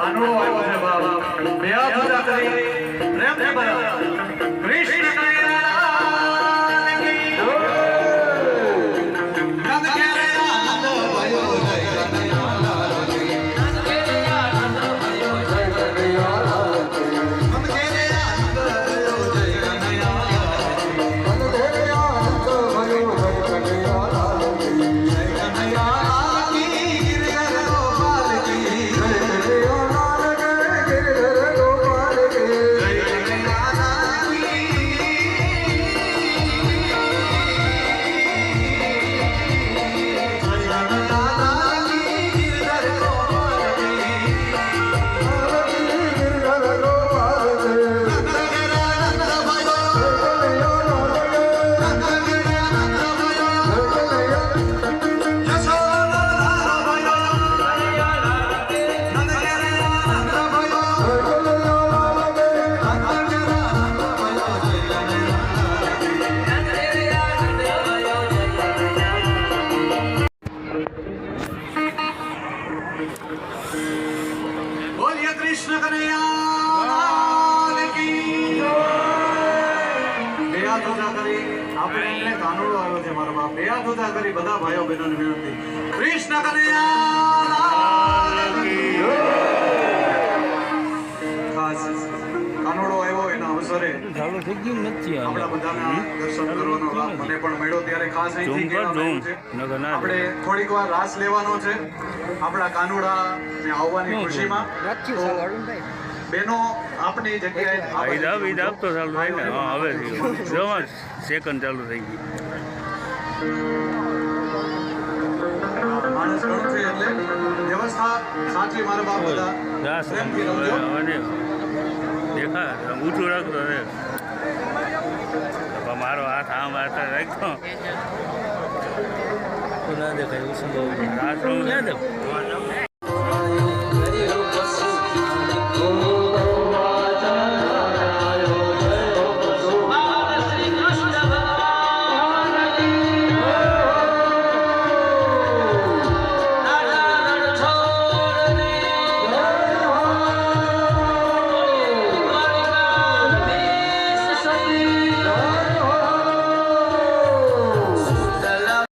કાનુડો આવ્યો છે બાપ બે ઊંચા કરી પ્રેમથી બોલો. બોલીએ કૃષ્ણ કનૈયા બે હાથ કરી આપણે એટલે આવ્યો છે મારો બાપ બે કરી બધા ભાઈઓ બહેનોને વિનંતી કૃષ્ણ કનૈયા કાનુડો આવ્યો એના અવસરે ચાલુ થઈ ગયું નથી આપણા બધાના દર્શન કરવાનો લાભ મને પણ મળ્યો. ત્યારે ખાસ અહીંથી આપણે થોડીક વાર રાસ લેવાનો છે આપણા કાનોડા ને આવવાની ખુશીમાં. તો બેનો આપની જગ્યાએ ઈદ આપ તો ચાલુ થાય ને. હા હવે જવા સેકન્ડ ચાલુ થઈ ગઈ માણસ ઘણું છે એટલે વ્યવસ્થા સાચી મારા બાપ બધા. રાસ પ્રેમથી રમજો. હવે દેખા ઊંચું રાખતો રે મારો હાથ આમ હાથ રાખતો ના દેખાય રાસ રમું ક્યાં દેખ